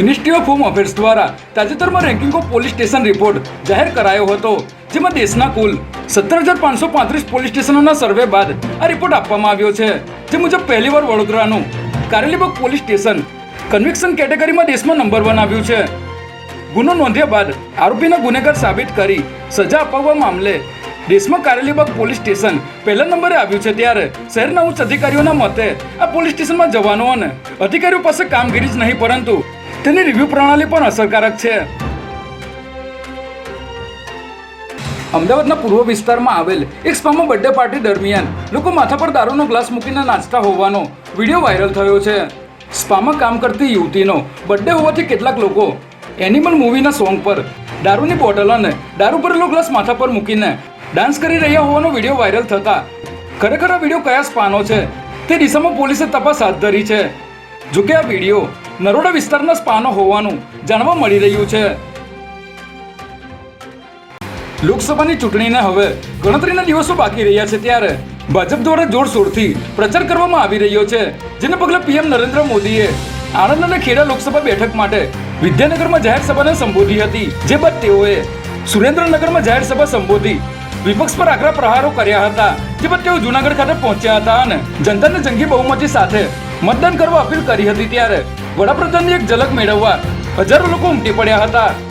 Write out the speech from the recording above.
Ministry of home affairs દ્વારા તાજેતરમાં ranking police station report જાહેર કરાયો હતો, જેમાં દેશના કુલ સત્તર હજાર પાંચસો પાંત્રીસ પોલીસ સ્ટેશનોના સર્વે બાદ આ રિપોર્ટ આપવામાં આવ્યો છે. જે મુજબ પહેલીવાર વડોદરાનું કારેલીબાગ પોલીસ સ્ટેશન કન્વિક્શન કેટેગરીમાં દેશમાં નંબર વન આવ્યું છે. ગુનો નોંધ્યા બાદ આરોપીના ગુનેગાર સાબિત કરી સજા અપાવવા મામલે દેશમાં કારેલીબાગ પોલીસ સ્ટેશન પહેલા નંબરે આવ્યું છે ત્યારે શહેરના ઉચ્ચ અધિકારીઓના મતે આ પોલીસ સ્ટેશનમાં જવાનો અને અધિકારીઓ પાસે કામગીરી જ નહીં પરંતુ તેની રિવ્યૂ પ્રણાલી પણ અસરકારક છે. અમદાવાદના પૂર્વ વિસ્તારમાં આવેલ એક સ્પામાં બર્થડે પાર્ટી દરમિયાન લોકો માથા પર દારૂનો ગ્લાસ મૂકીને નાચતા હોવાનો વીડિયો વાયરલ થયો છે. સ્પામાં કામ કરતી યુવતીનો બર્થડે હોવાથી કેટલાક લોકો એનિમલ મૂવીના સોંગ પર દારૂની બોટલ અને દારૂ ભરેલો ગ્લાસ માથા પર મૂકીને ડાન્સ કરી રહ્યા હોવાનો વીડિયો વાયરલ થતા ખરેખર આ વીડિયો કયા સ્પાનો છે? તે દિશામાં પોલીસે તપાસ હાથ ધરી છે. જોકે આ વીડિયો નરોડા વિસ્તારના સ્પાનો હોવાનું જાણવા મળી રહ્યું છે. લોકસભાની ચૂંટણીને હવે ગણતરીના દિવસો બાકી રહ્યા છે ત્યારે ભાજપ દ્વારા જોરશોરથી પ્રચાર કરવામાં આવી રહ્યો છે, જેને પગલે પીએમ નરેન્દ્ર મોદીએ આણંદ અને ખેડા લોકસભા બેઠક માટે વિદ્યાનગરમાં જાહેર સભાને સંબોધી હતી, જે બાદ તેઓએ સુરેન્દ્રનગરમાં જાહેર સભા સંબોધી, વિપક્ષ પર આકરા પ્રહારો કર્યા હતા, જે બાદ તેઓ જુનાગઢ ખાતે પહોંચ્યા હતા અને જનતાને જંગી બહુમતી સાથે મતદાન કરવા અપીલ કરી હતી ત્યારે વડાપ્રધાનની એક ઝલક મેળવવા હજારો લોકો ઉમટી પડ્યા હતા.